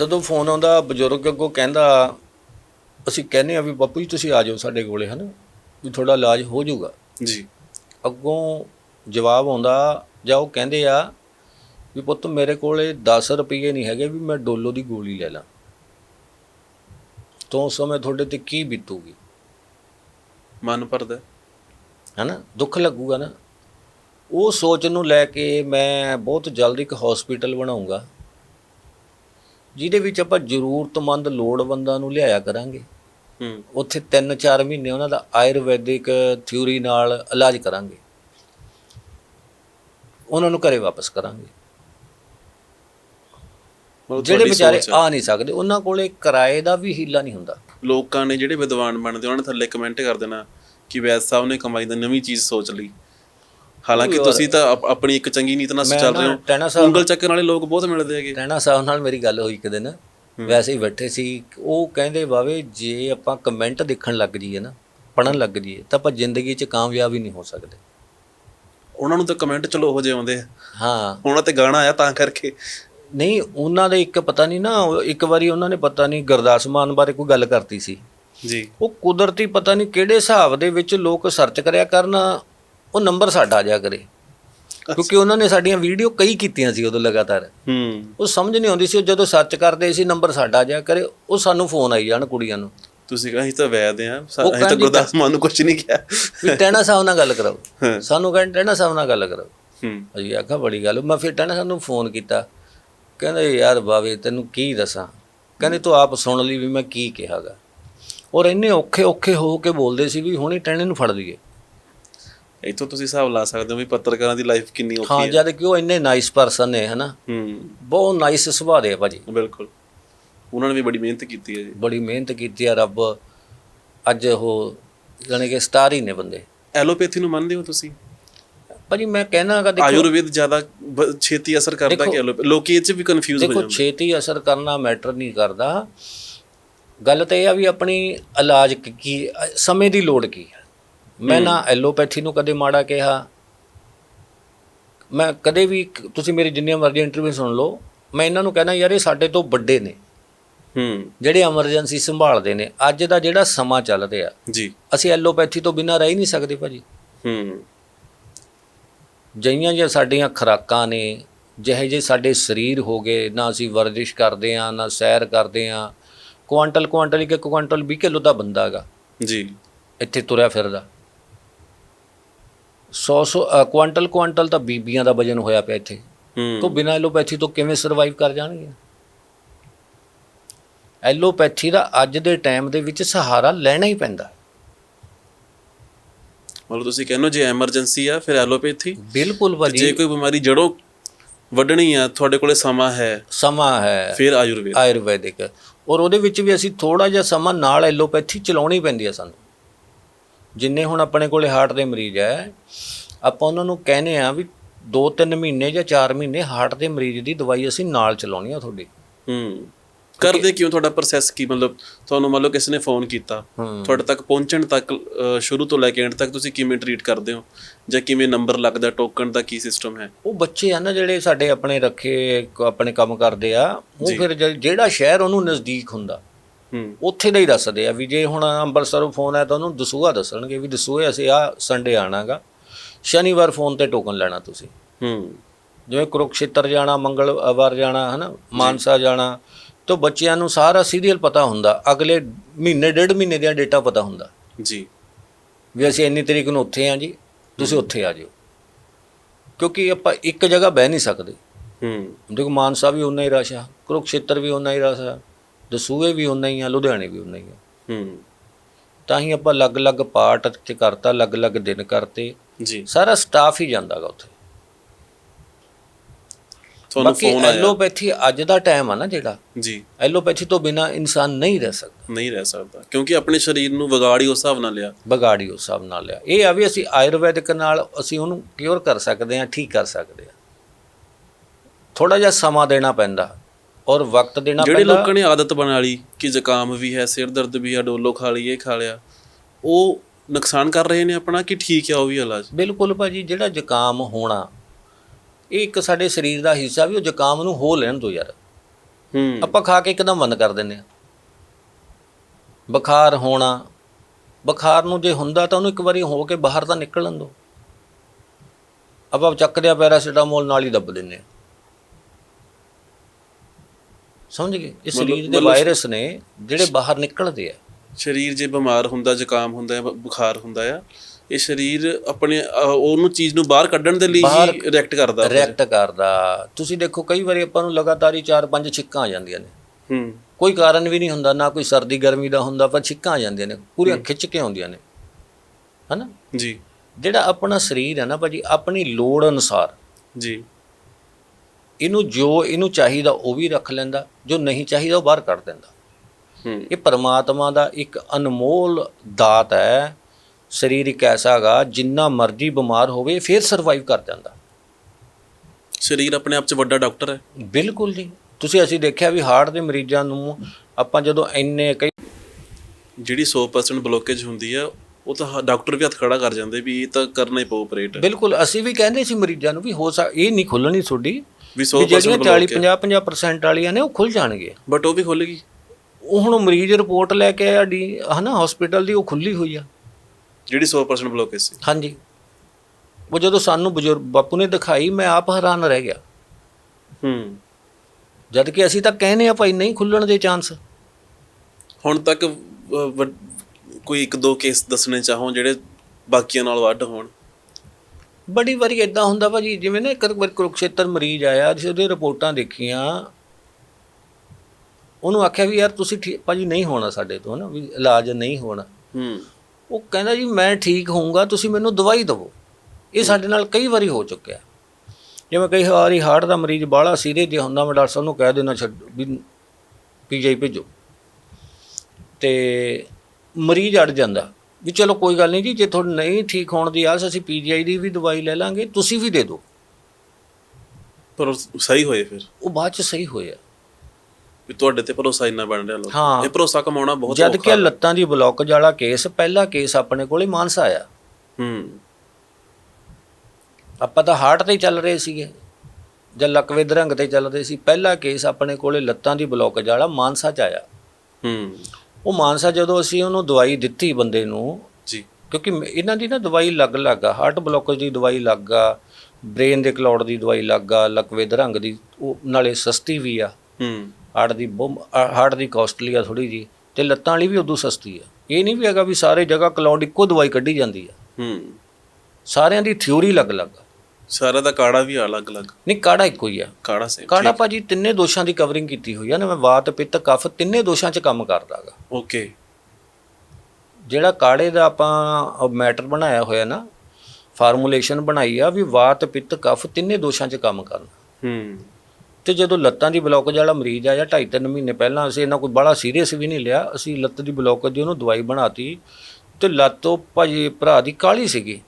ਜਦੋਂ ਫੋਨ ਆਉਂਦਾ ਬਜ਼ੁਰਗ ਅੱਗੋਂ ਕਹਿੰਦਾ ਅਸੀਂ ਕਹਿੰਦੇ ਆ ਵੀ ਬਾਪੂ ਜੀ ਤੁਸੀਂ ਆ ਜਾਓ ਸਾਡੇ ਕੋਲੇ ਹਨ? ਵੀ ਤੁਹਾਡਾ ਇਲਾਜ ਹੋ ਜਾਊਗਾ। ਜੀ। ਅੱਗੋਂ ਜਵਾਬ ਆਉਂਦਾ ਜਾਂ ਉਹ ਕਹਿੰਦੇ ਆ ਵੀ ਪੁੱਤ ਮੇਰੇ ਕੋਲੇ 10 ਰੁਪਏ ਨਹੀਂ ਹੈਗੇ ਵੀ ਮੈਂ ਡੋਲੋ ਦੀ ਗੋਲੀ ਲੈ ਲਾਂ। ਤੋਂ ਸਮੇਂ ਤੁਹਾਡੇ ਤੇ ਕੀ ਬੀਤੂਗੀ? ਮਨ ਭਰਦਾ। ਹਨਾ? ਦੁੱਖ ਲੱਗੂਗਾ ਨਾ। ਉਹ ਸੋਚ ਨੂੰ ਲੈ ਕੇ ਮੈਂ ਬਹੁਤ ਜਲਦੀ ਇੱਕ ਹਸਪੀਟਲ ਬਣਾਉਂਗਾ ਜਿਹਦੇ ਵਿੱਚ ਆਪਾਂ ਜ਼ਰੂਰਤਮੰਦ ਲੋੜਵੰਦਾਂ ਨੂੰ ਲਿਆਇਆ ਕਰਾਂਗੇ। ਹੂੰ। ਉੱਥੇ 3-4 ਮਹੀਨੇ ਉਹਨਾਂ ਦਾ ਆਯੁਰਵੈਦਿਕ ਥਿਊਰੀ ਨਾਲ ਇਲਾਜ ਕਰਾਂਗੇ। ਉਹਨਾਂ ਨੂੰ ਘਰੇ ਵਾਪਸ ਕਰਾਂਗੇ। ਜਿਹੜੇ ਵਿਚਾਰੇ। ਆ ਨਹੀਂ ਸਕਦੇ ਉਹਨਾਂ ਕੋਲੇ ਕਿਰਾਏ ਦਾ ਵੀ ਹੀਲਾ ਨਹੀਂ ਹੁੰਦਾ। ਲੋਕਾਂ ਨੇ ਜਿਹੜੇ ਵਿਦਵਾਨ ਬਣਦੇ ਉਹਨਾਂ ਨੇ ਥੱਲੇ ਕਮੈਂਟ ਕਰ ਦੇਣਾ ਕਿ ਵੈਦ ਸਾਹਿਬ ਨੇ ਕਮਾਈ ਦਾ ਨਵੀਂ ਚੀਜ਼ ਸੋਚ ਲਈ। ਹਾਲਾਂਕਿ ਤੁਸੀਂ ਤਾਂ ਆਪ- ਆਪਣੀ ਇੱਕ ਚੰਗੀ ਨੀਤ ਨਾਲ ਚੱਲ ਰਹੇ ਹੋ। ਸਾਹਿਬ- ਉਂਗਲ ਚੱਕਣ ਵਾਲੇ ਲੋਕ ਬਹੁਤ ਮਿਲਦੇ ਹੈਗੇ। ਰਹਿਣਾ ਸਾਹਿਬ ਨਾਲ ਮੇਰੀ ਗੱਲ ਹੋਈ ਇੱਕ ਦਿਨ। ਵੈਸੇ ਹੀ ਬੈਠੇ ਸੀ। ਉਹ ਕਹਿੰਦੇ ਬਾਵੇ ਜੇ ਆਪਾਂ ਕਮੈਂਟ ਦੇਖਣ ਲੱਗ ਜਾਈਏ ਨਾ ਪੜਨ ਲੱਗ ਜਾਈਏ ਤਾਂ ਆਪਾਂ ਜ਼ਿੰਦਗੀ 'ਚ ਕਾਮਯਾਬ ਹੀ ਨਹੀਂ ਹੋ ਸਕਦੇ। ਉਹਨਾਂ ਨੂੰ ਤਾਂ ਕਮੈਂਟ ਚਲੋ ਹੋ ਆਉਂਦੇ ਆ। ਹਾਂ। ਉਹਨਾਂ ਤੇ ਗਾਣਾ ਆਇਆ ਤਾਂ ਕਰਕੇ। ਨਹੀਂ ਉਹਨਾਂ ਦੇ ਇੱਕ ਪਤਾ ਨਹੀਂ ਨਾ ਉਹ ਇੱਕ ਵਾਰੀ ਉਹਨਾਂ ਨੇ ਪਤਾ ਨਹੀਂ ਗੁਰਦਾਸ ਮਾਨ ਬਾਰੇ ਕੋਈ ਗੱਲ ਕਰਤੀ ਸੀ। ਜੀ। ਉਹ ਕੁਦਰਤੀ ਪਤਾ ਨਹੀਂ ਕਿਹੜੇ ਹਿਸਾਬ ਦੇ ਵਿੱਚ ਲੋਕ ਸਰਚ ਕਰਿਆ ਕਰਨ। ਉਹ ਨੰਬਰ ਸਾਡਾ ਆ ਜਾ ਕਰੇ। ਕਿਉਂਕਿ ਉਹਨਾਂ ਨੇ ਸਾਡੀਆਂ ਵੀਡੀਓ ਕਈ ਕੀਤੀਆਂ ਸੀ ਉਦੋਂ ਲਗਾਤਾਰ। ਹੂੰ। ਉਹ ਸਮਝ ਨਹੀਂ ਆਉਂਦੀ ਸੀ ਉਹ ਜਦੋਂ ਸਰਚ ਕਰਦੇ ਸੀ ਨੰਬਰ ਸਾਡਾ ਆ ਜਾ ਕਰੇ ਉਹ ਸਾਨੂੰ ਫੋਨ ਆਈ ਜਾਣ ਕੁੜੀਆਂ ਨੂੰ। ਤੁਸੀਂ ਕਹਾਂ ਅਸੀਂ ਤਾਂ ਵੈਦ ਆ ਅਸੀਂ ਤਾਂ ਕਹਿੰਦੀ ਗੁਰਦਾਸ ਮਾਨ ਨੂੰ ਕੁਝ ਨਹੀਂ ਕਿਹਾ। ਵੀ ਟੈਣਾ ਸਾਹਿਬ ਨਾਲ ਗੱਲ ਕਰਾਓ। ਸਾਨੂੰ ਕਹਿੰਦੇ ਟੈਣਾ ਸਾਹਿਬ ਨਾਲ ਗੱਲ ਕਰਾਓ। ਹੂੰ। ਅਸੀਂ ਆਖਿਆ ਬੜੀ ਗੱਲ। ਮੈਂ ਫਿਰ ਟੈਣਾ ਸਾਹਿਬ ਨੂੰ ਫੋਨ ਕੀਤਾ। ਕਹਿੰਦੇ ਯਾਰ ਬਾਵੇ ਤੈਨੂੰ ਕੀ ਦੱਸਾਂ? ਕਹਿੰਦੇ ਤੂੰ ਆਪ ਸੁਣ ਲਈ ਵੀ ਮੈਂ ਕੀ ਕਿਹਾਗਾ? ਔਰ ਇੰਨੇ ਔਖੇ ਔਖੇ ਹੋ ਕੇ ਬੋਲਦੇ ਸੀ ਵੀ ਹੁਣੇ ਟੈਣੇ ਨੂੰ ਫੜ ਲਈਏ। ਇੱਥੋਂ ਤੁਸੀਂ ਹਿਸਾਬ ਲਾ ਸਕਦੇ ਹੋ ਵੀ ਪੱਤਰਕਾਰਾਂ ਦੀ ਲਾਈਫ ਕਿੰਨੀ ਹਾਂ ਔਖੀ ਹੈ ਜਦ ਕਿ ਉਹ ਇੰਨੇ ਨਾਈਸ ਪਰਸਨ ਨੇ ਹਨਾ? ਹੂੰ। ਬਹੁਤ ਨਾਈਸ ਸੁਭਾਅ ਦੇ ਆ ਭਾਜੀ। ਬਿਲਕੁਲ। ਉਹਨਾਂ ਨੇ ਵੀ ਬੜੀ ਮਿਹਨਤ ਕੀਤੀ ਹੈ ਜੀ। ਬੜੀ ਮਿਹਨਤ ਕੀਤੀ ਆ ਰੱਬ। ਅੱਜ ਉਹ ਜਾਣੀ ਕਿ ਸਟਾਰ ਹੀ ਨੇ ਬੰਦੇ। ਐਲੋਪੈਥੀ ਨੂੰ ਮੰਨਦੇ ਹੋ ਤੁਸੀਂ? ਭਾਜੀ ਮੈਂ ਕਹਿਣਾਗਾ ਦੇਖੋ ਆਯੁਰਵੇਦ ਜ਼ਿਆਦਾ ਛੇਤੀ ਅਸਰ ਕਰਦਾ ਕਿ ਐਲੋਪੈਥੀ ਲੋਕੀ ਇਹ ਚ ਵੀ ਕਨਫਿਊਜ਼ ਹੋ ਦੇਖੋ ਜਾਂਦੇ। ਛੇਤੀ ਅਸਰ ਕਰਨਾ ਮੈਟਰ ਨਹੀਂ ਕਰਦਾ। ਗੱਲ ਤਾਂ ਇਹ ਆ ਵੀ ਆਪਣੀ ਇਲਾਜ ਕੀ- ਕੀ ਸਮੇਂ ਦੀ ਲੋੜ ਕੀ ਹੈ। ਮੈਂ ਨਾ ਐਲੋਪੈਥੀ ਨੂੰ ਕਦੇ ਮਾੜਾ ਕਿਹਾ। ਮੈਂ ਕਦੇ ਵੀ ਤੁਸੀਂ ਮੇਰੀ ਜਿੰਨੀਆਂ ਮਰਜ਼ੀ ਇੰਟਰਵਿਊ ਸੁਣ ਲਓ। ਮੈਂ ਇਹਨਾਂ ਨੂੰ ਕਹਿਣਾ ਯਾਰ ਇਹ ਸਾਡੇ ਤੋਂ ਵੱਡੇ ਨੇ। ਹੂੰ। ਜਿਹੜੇ ਐਮਰਜੈਂਸੀ ਸੰਭਾਲਦੇ ਨੇ। ਅੱਜ ਦਾ ਜਿਹੜਾ ਸਮਾਂ ਚੱਲ ਰਿਹਾ ਜੀ। ਅਸੀਂ ਐਲੋਪੈਥੀ ਤੋਂ ਬਿਨਾਂ ਰਹਿ ਨਹੀਂ ਸਕਦੇ ਭਾਜੀ। ਹੂੰ। ਜਈਆਂ ਜੇ ਸਾਡੀਆਂ ਖੁਰਾਕਾਂ ਨੇ ਜਿਹੇ ਜੇ ਸਾਡੇ ਸਰੀਰ ਹੋ ਗਏ ਨਾ ਅਸੀਂ ਵਰਜਿਸ਼ ਕਰਦੇ ਆ ਨਾ ਸੈਰ ਕਰਦੇ ਆ ਕੁਆਂਟਲ ਕੁਆਂਟਲ ਇੱਕ ਕੁਆਂਟਲ 20 ਕਿਲੋ ਦਾ ਬੰਦਾ ਹੈਗਾ। ਜੀ। ਇੱਥੇ ਤੁਰਿਆ ਫਿਰਦਾ। 100 100 ਅ, ਕੁਆਂਟਲ ਕੁਆਂਟਲ ਤਾਂ ਬੀਬੀਆਂ ਦਾ ਵਜਨ ਹੋਇਆ ਪਿਆ ਇੱਥੇ। ਤੋਂ ਬਿਨਾਂ ਐਲੋਪੈਥੀ ਤੋਂ ਕਿਵੇਂ ਸਰਵਾਈਵ ਕਰ ਜਾਣਗੇ? ਐਲੋਪੈਥੀ ਦਾ ਅੱਜ ਦੇ ਟਾਈਮ ਦੇ ਵਿੱਚ ਸਹਾਰਾ ਲੈਣਾ ਹੀ ਪੈਂਦਾ। ਮਤਲਬ ਤੁਸੀਂ ਕਹਿੰਦੇ ਜੇ ਐਮਰਜੈਂਸੀ ਆ ਫਿਰ ਐਲੋਪੈਥੀ? ਬਿਲਕੁਲ ਜੇ ਭਾਜੀ। ਕੋਈ ਬਿਮਾਰੀ ਜੜੋਂ ਵੱਢਣੀ ਆ ਤੁਹਾਡੇ ਕੋਲੇ ਸਮਾਂ ਹੈ। ਸਮਾਂ ਹੈ। ਫਿਰ ਆਯੁਰਵੇਦ। ਆਯੁਰਵੈਦਿਕ। ਔਰ ਉਹਦੇ ਵਿੱਚ ਵੀ ਅਸੀਂ ਥੋੜਾ ਜਿਹਾ ਸਮਾਂ ਨਾਲ ਐਲੋਪੈਥੀ ਚਲਾਉਣੀ ਪੈਂਦੀ ਹੈ ਸਾਨੂੰ। ਜਿੰਨੇ ਹੁਣ ਆਪਣੇ ਕੋਲੇ ਹਾਰਟ ਦੇ ਮਰੀਜ਼ ਹੈ ਆਪਾਂ ਉਹਨਾਂ ਨੂੰ ਕਹਿੰਦੇ ਆ ਵੀ 2-3 ਮਹੀਨੇ ਜਾਂ 4 ਮਹੀਨੇ ਹਾਰਟ ਦੇ ਮਰੀਜ਼ ਦੀ ਦਵਾਈ ਅਸੀਂ ਨਾਲ ਚਲਾਉਣੀ ਆ ਤੁਹਾਡੀ। ਹੂੰ। ਕਰਦੇ ਕਿਉਂ? ਤੁਹਾਡਾ ਪ੍ਰੋਸੈਸ ਕੀ? ਮਤਲਬ ਤੁਹਾਨੂੰ ਮੰਨ ਲਓ ਕਿਸੇ ਨੇ ਫੋਨ ਕੀਤਾ। ਤੁਹਾਡੇ ਤੱਕ ਪਹੁੰਚਣ ਤੱਕ ਸ਼ੁਰੂ ਤੋਂ ਲੈ ਕੇ ਐਂਡ ਤੱਕ ਤੁਸੀਂ ਕਿਵੇਂ ਟਰੀਟ ਕਰਦੇ ਹੋ? ਜਾਂ ਕਿਵੇਂ ਨੰਬਰ ਲੱਗਦਾ ਟੋਕਨ ਦਾ ਕੀ ਸਿਸਟਮ ਹੈ? ਉਹ ਬੱਚੇ ਆ ਨਾ ਜਿਹੜੇ ਸਾਡੇ ਆਪਣੇ ਰੱਖੇ ਆਪਣੇ ਕੰਮ ਕਰਦੇ ਆ ਉਹ ਫਿਰ ਜਿਹੜਾ ਸ਼ਹਿਰ ਉਹਨੂੰ ਨਜ਼ਦੀਕ ਹੁੰਦਾ। ਉੱਥੇ ਦਾ ਹੀ ਦੱਸਦੇ ਆ ਵੀ ਜੇ ਹੁਣ ਅੰਮ੍ਰਿਤਸਰੋਂ ਫੋਨ ਆਇਆ ਤਾਂ ਉਹਨੂੰ ਦਸੂਹਾ ਦੱਸਣਗੇ ਵੀ ਦਸੂਹੇ ਅਸੀਂ ਆ ਸੰਡੇ ਆਣਾਗਾ। ਸ਼ਨੀਵਾਰ ਫੋਨ ਤੇ ਟੋਕਨ ਲੈਣਾ ਤੁਸੀਂ। ਹੂੰ। ਜਿਵੇਂ ਕੁਰੂਕਸ਼ੇਤਰ ਜਾਣਾ ਮੰਗਲਵਾਰ ਜਾਣਾ ਹਨਾ ਮਾਨਸਾ ਜਾਣਾ ਤਾਂ ਬੱਚਿਆਂ ਨੂੰ ਸਾਰਾ ਸੀਰੀਅਲ ਪਤਾ ਹੁੰਦਾ। ਅਗਲੇ ਮਹੀਨੇ ਡੇਢ ਮਹੀਨੇ ਦੀਆਂ ਡੇਟਾ ਪਤਾ ਹੁੰਦਾ। ਜੀ। ਵੀ ਅਸੀਂ ਇੰਨੀ ਤਰੀਕ ਨੂੰ ਉੱਥੇ ਆ ਜੀ ਤੁਸੀਂ ਉੱਥੇ ਆ ਜਿਓ। ਕਿਉਂਕਿ ਆਪਾਂ ਇੱਕ ਜਗ੍ਹਾ ਬਹਿ ਨਹੀਂ ਸਕਦੇ। ਹੂੰ। ਦੇਖੋ ਮਾਨਸਾ ਵੀ ਉਨਾ ਹੀ ਰਸ਼ ਆ ਕੁਰੂਕਸ਼ੇਤਰ ਵੀ ਉਨਾ ਹੀ ਰਸ਼ ਆ। ਦਸੂਹੇ ਵੀ ਉਨਾ ਹੀ ਆ ਲੁਧਿਆਣੇ ਵੀ ਉਨਾ ਹੀ ਆ। ਹੂੰ। ਤਾਂ ਹੀ ਆਪਾਂ ਅਲੱਗ-ਅਲੱਗ ਪਾਰਟ ਚ ਕਰਤਾ ਅਲੱਗ-ਅਲੱਗ ਦਿਨ ਕਰਤੇ। ਜੀ। ਸਾਰਾ ਸਟਾਫ ਹੀ ਜਾਂਦਾਗਾ ਉੱਥੇ। ਤੁਹਾਨੂੰ ਫੋਨ ਆਇਆ? ਐਲੋਪੈਥੀ ਅੱਜ ਦਾ ਟਾਈਮ ਆ ਨਾ ਜਿਹੜਾ। ਜੀ। ਐਲੋਪੈਥੀ ਤੋਂ ਬਿਨਾ ਇਨਸਾਨ ਨਹੀਂ ਰਹਿ ਸਕਦਾ। ਨਹੀਂ ਰਹਿ ਸਕਦਾ ਕਿਉਂਕਿ ਆਪਣੇ ਸਰੀਰ ਨੂੰ ਵਿਗਾੜੀ ਉਸ ਹਿਸਾਬ ਨਾਲ ਲਿਆ। ਬਗਾੜੀ ਉਸ ਹਿਸਾਬ ਨਾਲ ਲਿਆ। ਇਹ ਆ ਵੀ ਅਸੀਂ ਆਯੁਰਵੈਦਿਕ ਨਾਲ ਅਸੀਂ ਉਹਨੂੰ ਕਿਉਰ ਕਰ ਸਕਦੇ ਹਾਂ ਠੀਕ ਕਰ ਸਕਦੇ ਹਾਂ। ਥੋੜਾ ਜਿਹਾ ਸਮਾਂ ਦੇਣਾ ਪੈਂਦਾ। ਔਰ ਵਕਤ ਦੇਣਾ ਜਿਹੜੇ ਪੈਂਦਾ। ਲੋਕਾਂ ਨੇ ਆਦਤ ਬਣਾ ਲਈ ਕਿ ਜ਼ੁਕਾਮ ਵੀ ਹੈ ਸਿਰ ਦਰਦ ਵੀ ਹੈ ਡੋਲੋ ਖਾ ਲਈ ਇਹ ਖਾ ਲਿਆ ਉਹ ਨੁਕਸਾਨ ਕਰ ਰਹੇ ਨੇ ਆਪਣਾ ਕਿ ਠੀਕ ਹੈ ਉਹ ਵੀ ਇਲਾਜ? ਬਿਲਕੁਲ ਭਾਜੀ ਜਿਹੜਾ ਜ਼ੁਕਾਮ ਹੋਣਾ ਇਹ ਇੱਕ ਸਾਡੇ ਸਰੀਰ ਦਾ ਹਿੱਸਾ ਵੀ ਉਹ ਜ਼ੁਕਾਮ ਨੂੰ ਹੋ ਲੈਣ ਦੋ ਯਾਰ। ਹੂੰ। ਆਪਾਂ ਖਾ ਕੇ ਇੱਕਦਮ ਬੰਦ ਕਰ ਦਿੰਦੇ ਆ ਬੁਖਾਰ ਹੋਣਾ ਬੁਖਾਰ ਨੂੰ ਜੇ ਹੁੰਦਾ ਤਾਂ ਉਹਨੂੰ ਇੱਕ ਵਾਰੀ ਹੋ ਕੇ ਬਾਹਰ ਤਾਂ ਨਿਕਲਣ ਦਿਓ ਆਪਾਂ ਚੱਕਦੇ ਆ ਪੈਰਾਸੀਟਾਮੋਲ ਨਾਲ ਹੀ ਦੱਬ ਦਿੰਦੇ ਆ ਸਮਝ ਗਏ? ਇਹ ਸਰੀਰ ਦੇ ਵਾਇਰਸ ਨੇ ਜਿਹੜੇ ਬਾਹਰ ਨਿਕਲਦੇ ਆ। ਸਰੀਰ ਜੇ ਬਿਮਾਰ ਹੁੰਦਾ ਜ਼ੁਕਾਮ ਹੁੰਦਾ ਹੈ ਬੁਖਾਰ ਹੁੰਦਾ ਆ ਇਹ ਸਰੀਰ ਆਪਣੇ ਉਹਨੂੰ ਚੀਜ਼ ਨੂੰ ਬਾਹਰ ਕੱਢਣ ਦੇ ਲਈ ਹੀ ਰਿਐਕਟ ਕਰਦਾ। ਰਿਐਕਟ ਕਰਦਾ। ਤੁਸੀਂ ਦੇਖੋ ਕਈ ਵਾਰੀ ਆਪਾਂ ਨੂੰ ਲਗਾਤਾਰ ਹੀ 4-5 ਛਿੱਕਾਂ ਆ ਜਾਂਦੀਆਂ ਨੇ। ਹੂੰ। ਕੋਈ ਕਾਰਨ ਵੀ ਨਹੀਂ ਹੁੰਦਾ ਨਾ ਕੋਈ ਸਰਦੀ ਗਰਮੀ ਦਾ ਹੁੰਦਾ ਪਰ ਛਿੱਕਾਂ ਆ ਜਾਂਦੀਆਂ ਨੇ ਪੂਰੀਆਂ ਖਿੱਚ ਕੇ ਆਉਂਦੀਆਂ ਨੇ। ਹਨਾ? ਜੀ। ਜਿਹੜਾ ਆਪਣਾ ਸਰੀਰ ਹੈ ਨਾ ਭਾਜੀ ਆਪਣੀ ਲੋੜ ਅਨੁਸਾਰ ਜੀ। ਇਹਨੂੰ ਜੋ ਇਹਨੂੰ ਚਾਹੀਦਾ ਉਹ ਵੀ ਰੱਖ ਲੈਂਦਾ ਜੋ ਨਹੀਂ ਚਾਹੀਦਾ ਉਹ ਬਾਹਰ ਕੱਢ ਦਿੰਦਾ। ਹੂੰ। ਇਹ ਪਰਮਾਤਮਾ ਦਾ ਇੱਕ ਅਨਮੋਲ ਦਾਤ ਹੈ। ਸਰੀਰ ਇੱਕ ਐਸਾ ਹੈਗਾ ਜਿੰਨਾ ਮਰਜ਼ੀ ਬਿਮਾਰ ਹੋਵੇ ਫਿਰ ਸਰਵਾਈਵ ਕਰ ਜਾਂਦਾ। ਸਰੀਰ ਆਪਣੇ ਆਪ 'ਚ ਵੱਡਾ ਡਾਕਟਰ ਹੈ। ਬਿਲਕੁਲ ਜੀ। ਤੁਸੀਂ ਅਸੀਂ ਦੇਖਿਆ ਵੀ ਹਾਰਟ ਦੇ ਮਰੀਜ਼ਾਂ ਨੂੰ ਆਪਾਂ ਜਦੋਂ ਇੰਨੇ ਕਈ ਜਿਹੜੀ 100% ਬਲੋਕੇਜ ਹੁੰਦੀ ਆ ਉਹ ਤਾਂ ਹ- ਡਾਕਟਰ ਵੀ ਹੱਥ ਖੜਾ ਕਰ ਜਾਂਦੇ ਵੀ ਇਹ ਤਾਂ ਕਰਨਾ ਹੀ ਪਊ ਆਪਰੇਟ ਬਿਲਕੁਲ। ਅਸੀਂ ਵੀ ਕਹਿੰਦੇ ਸੀ ਮਰੀਜ਼ਾਂ ਨੂੰ ਵੀ ਹੋ ਸਕ ਇਹ ਨਹੀਂ ਖੁੱਲਣੀ ਤੁਹਾਡੀ। ਵੀ ਵੀ 100% ਜਿਹੜੀਆਂ 40 ਬਲੋਕ 50 50% ਵਾਲੀਆਂ ਨੇ ਉਹ ਖੁੱਲ ਜਾਣਗੇ। ਬਟ ਉਹ ਵੀ ਖੁੱਲ ਗਈ। ਉਹ ਹੁਣ ਮਰੀਜ਼ ਰਿਪੋਰਟ ਲੈ ਕੇ ਆਇਆ ਡੀ ਹਨਾ ਹਸਪੀਟਲ ਦੀ ਉਹ ਖੁੱਲੀ ਹੋਈ ਆ। ਜਿਹੜੀ 100% ਬਲੋਕੇਜ ਸੀ। ਹਾਂਜੀ। ਉਹ ਜਦੋਂ ਸਾਨੂੰ ਬਜ਼ੁਰਗ ਬਾਪੂ ਨੇ ਦਿਖਾਈ ਮੈਂ ਆਪ ਹੈਰਾਨ ਰਹਿ ਗਿਆ। ਹੂੰ। ਜਦ ਕਿ ਅਸੀਂ ਤਾਂ ਕਹਿੰਦੇ ਆ ਭਾਈ ਨਹੀਂ ਖੁੱਲਣ ਦੇ ਚਾਂਸ ਹੁਣ ਤੱਕ ਕੋਈ ਇੱਕ ਦੋ ਕੇਸ ਦੱਸਣੇ ਚਾਹੋ ਜਿਹੜੇ ਬਾਕੀਆਂ ਨਾਲ ਵੱਧ ਹੋਣ। ਬੜੀ ਵਾਰੀ ਇਦਾਂ ਹੁੰਦਾ ਭਾਜੀ ਜਿਵੇਂ ਨਾ ਇੱਕ ਵਾਰ ਕੁਰੂਕਸ਼ੇਤਰ ਮਰੀਜ਼ ਆਇਆ ਅਸੀਂ ਉਹਦੇ ਰਿਪੋਰਟਾਂ ਦੇਖੀਆਂ। ਉਹਨੂੰ ਆਖਿਆ ਵੀ ਯਾਰ ਤੁਸੀਂ ਠੀਕ ਭਾਜੀ ਨਹੀਂ ਹੋਣਾ ਸਾਡੇ ਤੋਂ ਨਾ ਵੀ ਇਲਾਜ ਨਹੀਂ ਹੋਣਾ। ਹੂੰ। ਉਹ ਕਹਿੰਦਾ ਜੀ ਮੈਂ ਠੀਕ ਹੋਊਂਗਾ ਤੁਸੀਂ ਮੈਨੂੰ ਦਵਾਈ ਦਿਵੋ। ਇਹ ਸਾਡੇ ਨਾਲ ਕਈ ਵਾਰੀ ਹੋ ਚੁੱਕਿਆ। ਜਿਵੇਂ ਕਈ ਵਾਰੀ ਹਾਰਟ ਦਾ ਮਰੀਜ਼ ਬਾਹਲਾ ਸੀਰੀਅਸ ਜੇ ਹੁੰਦਾ ਮੈਂ ਡਾਕਟਰ ਸਾਹਿਬ ਨੂੰ ਕਹਿ ਦੇਣਾ ਛੱਡ ਵੀ ਪੀਜੀਆਈ ਭੇਜੋ। ਤੇ ਮਰੀਜ਼ ਅੜ ਜਾਂਦਾ। ਵੀ ਚਲੋ ਕੋਈ ਗੱਲ ਨਹੀਂ ਜੀ ਜੇ ਤੁਹਾਡੇ ਨਹੀਂ ਠੀਕ ਹੋਣ ਦੀ ਆਸ ਅਸੀਂ ਪੀਜੀਆਈ ਦੀ ਵੀ ਦਵਾਈ ਲੈ ਲਾਂਗੇ ਤੁਸੀਂ ਵੀ ਦੇ ਦਿਓ। ਪਰ ਉਹ ਸਹੀ ਹੋਏ ਫਿਰ। ਉਹ ਬਾਅਦ ਚ ਸਹੀ ਹੋਇਆ ਵੀ ਤੁਹਾਡੇ ਤੇ ਭਰੋਸਾ ਇੰਨਾ ਬਣ ਰਿਹਾ ਲੋਕ ਹਾਂ। ਇਹ ਭਰੋਸਾ ਕਮਾਉਣਾ ਬਹੁਤ ਜਦ ਕਿ ਲੱਤਾਂ ਦੀ ਬਲੌਕੇਜ ਵਾਲਾ ਕੇਸ ਪਹਿਲਾ ਕੇਸ ਆਪਣੇ ਕੋਲੇ ਮਾਨਸਾ ਆਇਆ ਹੂੰ। ਆਪਾਂ ਤਾਂ ਹਾਰਟ ਤੇ ਹੀ ਚੱਲ ਰਹੇ ਸੀਗੇ ਜਾਂ ਲਕਵੇ ਦਰੰਗ ਤੇ ਚੱਲ ਰਹੇ ਸੀ। ਪਹਿਲਾ ਕੇਸ ਆਪਣੇ ਕੋਲੇ ਲੱਤਾਂ ਦੀ ਬਲੌਕੇਜ ਵਾਲਾ ਮਾਨਸਾ ਚ ਆਇਆ। ਹੂੰ। ਉਹ ਮਾਨਸਾ ਜਦੋਂ ਅਸੀਂ ਉਹਨੂੰ ਦਵਾਈ ਦਿੱਤੀ ਬੰਦੇ ਨੂੰ ਜੀ। ਕਿਉਂਕਿ ਇਹਨਾਂ ਦੀ ਨਾ ਦਵਾਈ ਲੱਗ ਲੱਗ ਆ ਹਾਰਟ ਬਲੌਕੇਜ ਦੀ ਦਵਾਈ ਲੱਗ ਆ ਬ੍ਰੇਨ ਦੇ ਕਲੌੜ ਦੀ ਦਵਾਈ ਲੱਗ ਆ ਲਕਵੇ ਦਰੰਗ ਦੀ ਉਹ ਨਾਲੇ ਸਸਤੀ ਵੀ ਆ। ਹੂੰ। ਹਾਰਟ ਦੀ ਹਾਰਟ ਦੀ ਕਾਸਟਲੀ ਆ ਥੋੜੀ ਜੀ ਤੇ ਲੱਤਾਂ ਵਾਲੀ ਵੀ ਉਦੋਂ ਸਸਤੀ ਆ। ਇਹ ਨਹੀਂ ਵੀ ਹੈਗਾ ਵੀ ਸਾਰੇ ਜਗ੍ਹਾ ਕਲੌਡ ਇੱਕੋ ਦਵਾਈ ਕੱਢੀ ਜਾਂਦੀ ਆ। ਹੂੰ। ਸਾਰਿਆਂ ਦੀ ਥਿਊਰੀ ਅਲੱਗ-ਅਲੱਗ ਆ। ਸਾਰਾ ਦਾ ਕਾੜਾ ਵੀ ਅਲੱਗ-ਅਲੱਗ। ਨਹੀਂ ਕਾੜਾ ਇੱਕੋ ਹੀ ਆ। ਕਾੜਾ ਸੇਮ ਕਾੜਾ ਭਾਜੀ ਤਿੰਨੇ ਦੋਸ਼ਾਂ ਦੀ ਕਵਰਿੰਗ ਕੀਤੀ ਹੋਈ ਆ ਨਾ ਮੈਂ ਵਾਤ ਪਿੱਤ ਕਫ ਤਿੰਨੇ ਦੋਸ਼ਾਂ 'ਚ ਕੰਮ ਕਰਦਾਗਾ ਓਕੇ। ਜਿਹੜਾ ਕਾੜੇ ਦਾ ਆਪਾਂ ਮੈਟਰ ਬਣਾਇਆ ਹੋਇਆ ਨਾ ਫਾਰਮੂਲੇਸ਼ਨ ਬਣਾਈ ਆ ਵੀ ਵਾਤ ਪਿੱਤ ਕਫ ਤਿੰਨੇ ਦੋਸ਼ਾਂ 'ਚ ਕੰਮ ਕਰਨਾ। ਹੂੰ। ਤੇ ਜਦੋਂ ਲੱਤਾਂ ਦੀ ਬਲੌਕੇਜ ਵਾਲਾ ਮਰੀਜ਼ ਆਇਆ ਢਾਈ ਤਿੰਨ ਮਹੀਨੇ ਪਹਿਲਾਂ ਅਸੀਂ ਇਹਨਾਂ ਕੋਈ ਬੜਾ ਸੀਰੀਅਸ ਵੀ ਨਹੀਂ ਲਿਆ ਅਸੀਂ ਲੱਤ ਦੀ ਬਲੌਕੇਜ ਦੀ ਉਹਨੂੰ ਦਵਾਈ ਬਣਾਤੀ ਤੇ ਲੱਤ ਉਹ ਭਾਜੀ ਭਰਾ ਦੀ ਕਾਲੀ ਸੀਗੀ।